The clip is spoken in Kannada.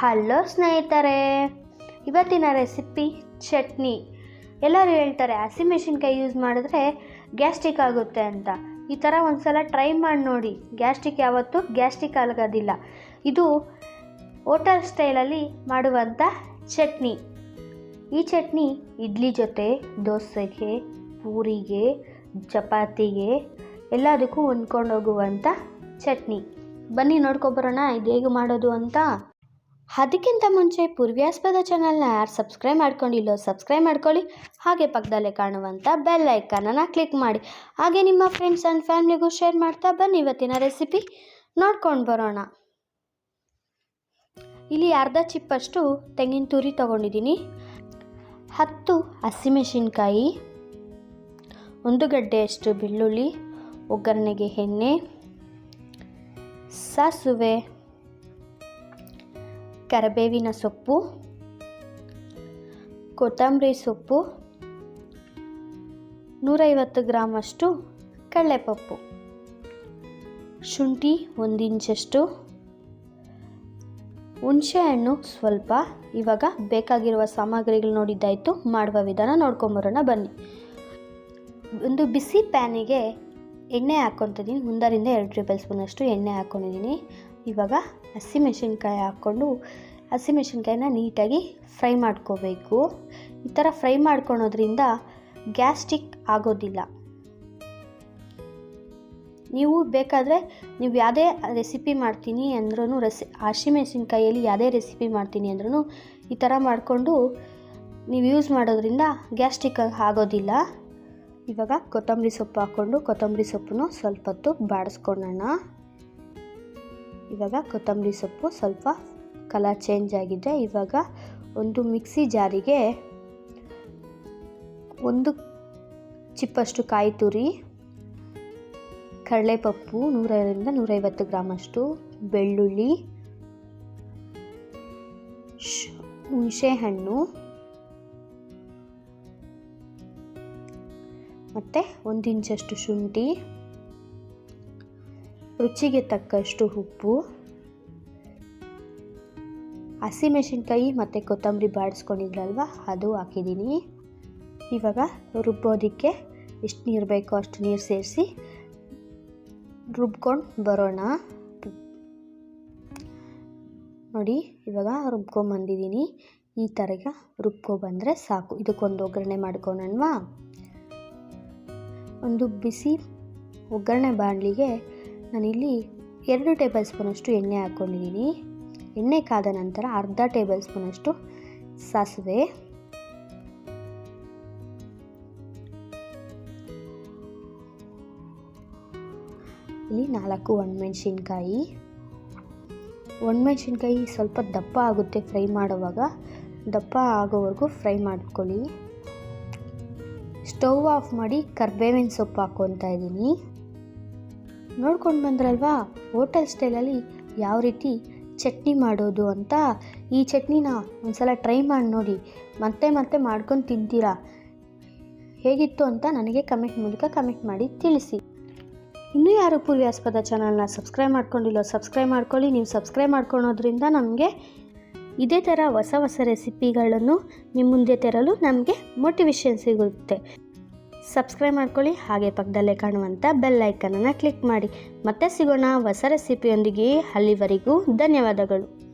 ಹಲೋ ಸ್ನೇಹಿತರೆ, ಇವತ್ತಿನ ರೆಸಿಪಿ ಚಟ್ನಿ. ಎಲ್ಲರೂ ಹೇಳ್ತಾರೆ ಹಸಿಮೆಣಸಿನ್ಕಾಯಿ ಯೂಸ್ ಮಾಡಿದ್ರೆ ಗ್ಯಾಸ್ಟ್ರಿಕ್ ಆಗುತ್ತೆ ಅಂತ. ಈ ಥರ ಒಂದು ಸಲ ಟ್ರೈ ಮಾಡಿ ನೋಡಿ. ಗ್ಯಾಸ್ಟ್ರಿಕ್ ಯಾವತ್ತೂ ಗ್ಯಾಸ್ಟ್ರಿಕ್ ಆಗೋದಿಲ್ಲ. ಇದು ಹೋಟೆಲ್ ಸ್ಟೈಲಲ್ಲಿ ಮಾಡುವಂಥ ಚಟ್ನಿ. ಈ ಚಟ್ನಿ ಇಡ್ಲಿ ಜೊತೆ, ದೋಸೆಗೆ, ಪೂರಿಗೆ, ಚಪಾತಿಗೆ, ಎಲ್ಲದಕ್ಕೂ ಹೊಂದ್ಕೊಂಡೋಗುವಂಥ ಚಟ್ನಿ. ಬನ್ನಿ ನೋಡ್ಕೊಬರೋಣ ಇದು ಹೇಗೆ ಮಾಡೋದು ಅಂತ. ಅದಕ್ಕಿಂತ ಮುಂಚೆ ಪೂರ್ವ್ಯಾಸ್ಪದ ಚಾನಲ್ನ ಯಾರು ಸಬ್ಸ್ಕ್ರೈಬ್ ಮಾಡ್ಕೊಂಡಿಲ್ಲೋ ಸಬ್ಸ್ಕ್ರೈಬ್ ಮಾಡ್ಕೊಳ್ಳಿ. ಹಾಗೆ ಪಕ್ಕದಲ್ಲೇ ಕಾಣುವಂಥ ಬೆಲ್ ಐಕನನ್ನು ಕ್ಲಿಕ್ ಮಾಡಿ. ಹಾಗೆ ನಿಮ್ಮ ಫ್ರೆಂಡ್ಸ್ ಆ್ಯಂಡ್ ಫ್ಯಾಮ್ಲಿಗೂ ಶೇರ್ ಮಾಡ್ತಾ ಬನ್ನಿ ಇವತ್ತಿನ ರೆಸಿಪಿ ನೋಡ್ಕೊಂಡು ಬರೋಣ. ಇಲ್ಲಿ ಅರ್ಧ ಚಿಪ್ಪಷ್ಟು ತೆಂಗಿನ ತುರಿ ತೊಗೊಂಡಿದ್ದೀನಿ. ಹತ್ತು ಹಸಿಮೆಣಸಿನ್ಕಾಯಿ, ಒಂದು ಗಡ್ಡೆಯಷ್ಟು ಬೆಳ್ಳುಳ್ಳಿ, ಒಗ್ಗರಣೆಗೆ ಎಣ್ಣೆ, ಸಾಸುವೆ ಕರಿಬೇವಿನ ಸೊಪ್ಪು, ಕೊತ್ತಂಬರಿ ಸೊಪ್ಪು, ನೂರೈವತ್ತು ಗ್ರಾಮಷ್ಟು ಕಡಲೆಪಪ್ಪು. ಶುಂಠಿ ಒಂದಿಂಚಷ್ಟು, ಹುಣಸೆಹಣ್ಣು ಸ್ವಲ್ಪ. ಇವಾಗ ಬೇಕಾಗಿರುವ ಸಾಮಗ್ರಿಗಳು ನೋಡಿದ್ದಾಯಿತು. ಮಾಡುವ ವಿಧಾನ ನೋಡ್ಕೊಂಬರೋಣ, ಬನ್ನಿ. ಒಂದು ಬಿಸಿ ಪ್ಯಾನಿಗೆ ಎಣ್ಣೆ ಹಾಕ್ಕೊತಿದ್ದೀನಿ. ಒಂದರಿಂದ ಎರಡು ಟೇಬಲ್ ಸ್ಪೂನಷ್ಟು ಎಣ್ಣೆ ಹಾಕ್ಕೊಂಡಿದ್ದೀನಿ. ಇವಾಗ ಹಸಿಮೆಣಸಿನ್ಕಾಯಿ ಹಾಕ್ಕೊಂಡು ಹಸಿಮೆಣಸಿನ್ಕಾಯಿನ ನೀಟಾಗಿ ಫ್ರೈ ಮಾಡ್ಕೋಬೇಕು. ಈ ಥರ ಫ್ರೈ ಮಾಡ್ಕೊಳೋದ್ರಿಂದ ಗ್ಯಾಸ್ಟಿಕ್ ಆಗೋದಿಲ್ಲ. ನೀವು ಬೇಕಾದರೆ ನೀವು ಯಾವುದೇ ರೆಸಿಪಿ ಮಾಡ್ತೀನಿ ಅಂದ್ರೂ ರೆಸಿ ಹಸಿಮೆಣಸಿನ್ಕಾಯಲ್ಲಿ ಯಾವುದೇ ರೆಸಿಪಿ ಮಾಡ್ತೀನಿ ಅಂದ್ರೂ ಈ ಥರ ಮಾಡಿಕೊಂಡು ನೀವು ಯೂಸ್ ಮಾಡೋದ್ರಿಂದ ಗ್ಯಾಸ್ಟಿಕ್ ಆಗೋದಿಲ್ಲ. ಇವಾಗ ಕೊತ್ತಂಬರಿ ಸೊಪ್ಪು ಹಾಕ್ಕೊಂಡು ಕೊತ್ತಂಬರಿ ಸೊಪ್ಪನ್ನು ಸ್ವಲ್ಪ ಹೊತ್ತು ಬಾಡಿಸ್ಕೊಳ್ಳೋಣ ಇವಾಗ ಕೊತ್ತಂಬರಿ ಸೊಪ್ಪು ಸ್ವಲ್ಪ ಕಲರ್ ಚೇಂಜ್ ಆಗಿದೆ ಇವಾಗ ಒಂದು ಮಿಕ್ಸಿ ಜಾರಿಗೆ ಒಂದು ಚಿಪ್ಪಷ್ಟು ಕಾಯಿ ತುರಿ, ಕಡಲೆಪಪ್ಪು ನೂರರಿಂದ ನೂರೈವತ್ತು ಗ್ರಾಮಷ್ಟು ಬೆಳ್ಳುಳ್ಳಿ ಹುಣಸೆಹಣ್ಣು ಮತ್ತು ಒಂದು ಇಂಚಷ್ಟು ಶುಂಠಿ, ರುಚಿಗೆ ತಕ್ಕಷ್ಟು ಉಪ್ಪು. ಹಸಿಮೆಣಸಿನ್ಕಾಯಿ ಮತ್ತು ಕೊತ್ತಂಬರಿ ಬಾಡಿಸ್ಕೊಂಡಿದ್ರಲ್ವ ಅದು ಹಾಕಿದ್ದೀನಿ. ಇವಾಗ ರುಬ್ಬೋದಕ್ಕೆ ಎಷ್ಟು ನೀರು ಬೇಕೋ ಅಷ್ಟು ನೀರು ಸೇರಿಸಿ ರುಬ್ಕೊಂಡು ಬರೋಣ. ನೋಡಿ, ಇವಾಗ ರುಬ್ಕೊಂಬಂದಿದ್ದೀನಿ ಈ ಥರ ರುಬ್ಕೊಬಂದರೆ ಸಾಕು. ಇದಕ್ಕೊಂದು ಒಗ್ಗರಣೆ ಮಾಡ್ಕೊಳೋಣವಾ ಒಂದು ಬಿಸಿ ಒಗ್ಗರಣೆ ಬಾಣಲಿಗೆ ನಾನಿಲ್ಲಿ ಎರಡು ಟೇಬಲ್ ಸ್ಪೂನಷ್ಟು ಎಣ್ಣೆ ಹಾಕ್ಕೊಂಡಿದ್ದೀನಿ ಎಣ್ಣೆ ಕಾದ ನಂತರ ಅರ್ಧ ಟೇಬಲ್ ಸ್ಪೂನಷ್ಟು ಸಾಸಿವೆ. ಇಲ್ಲಿ ನಾಲ್ಕು ಒಣಮೆಣ್ಸಿನ್ಕಾಯಿ. ಒಣಮೆಣ್ಸಿನ್ಕಾಯಿ ಸ್ವಲ್ಪ ದಪ್ಪ ಆಗುತ್ತೆ ಫ್ರೈ ಮಾಡುವಾಗ. ದಪ್ಪ ಆಗೋವರೆಗೂ ಫ್ರೈ ಮಾಡ್ಕೊಳ್ಳಿ. ಸ್ಟವ್ ಆಫ್ ಮಾಡಿ ಕರ್ಬೇವಿನ ಸೊಪ್ಪು ಹಾಕ್ಕೊತಾ ಇದ್ದೀನಿ. ನೋಡ್ಕೊಂಡು ಬಂದ್ರಲ್ವಾ? ಹೋಟೆಲ್ ಸ್ಟೈಲಲ್ಲಿ ಯಾವ ರೀತಿ ಚಟ್ನಿ ಮಾಡೋದು ಅಂತ ಈ ಚಟ್ನಿನ ಒಂದ್ಸಲ ಟ್ರೈ ಮಾಡಿ ನೋಡಿ. ಮತ್ತೆ ಮತ್ತೆ ಮಾಡ್ಕೊಂಡು ತಿಂತೀರಾ? ಹೇಗಿತ್ತು ಅಂತ ನನಗೆ ಕಮೆಂಟ್ ಮೂಲಕ ಕಮೆಂಟ್ ಮಾಡಿ ತಿಳಿಸಿ. ಇನ್ನೂ ಯಾರು ಪೂರ್ವಾಸ್ಪದ ಚಾನಲ್ನ ಸಬ್ಸ್ಕ್ರೈಬ್ ಮಾಡ್ಕೊಂಡಿಲ್ಲ ಸಬ್ಸ್ಕ್ರೈಬ್ ಮಾಡ್ಕೊಳ್ಳಿ. ನೀವು ಸಬ್ಸ್ಕ್ರೈಬ್ ಮಾಡ್ಕೊಳೋದ್ರಿಂದ ನಮಗೆ ಇದೇ ಥರ ಹೊಸ ಹೊಸ ರೆಸಿಪಿಗಳನ್ನು ನಿಮ್ಮ ಮುಂದೆ ತರಲು ನಮಗೆ ಮೋಟಿವೇಶನ್ ಸಿಗುತ್ತೆ. ಸಬ್ಸ್ಕ್ರೈಬ್ ಮಾಡ್ಕೊಳ್ಳಿ, ಹಾಗೆ ಪಕ್ಕದಲ್ಲೇ ಕಾಣುವಂಥ ಬೆಲ್ ಐಕನನ್ನು ಕ್ಲಿಕ್ ಮಾಡಿ. ಮತ್ತೆ ಸಿಗೋಣ ಹೊಸ ರೆಸಿಪಿಯೊಂದಿಗೆ. ಅಲ್ಲಿವರೆಗೂ ಧನ್ಯವಾದಗಳು.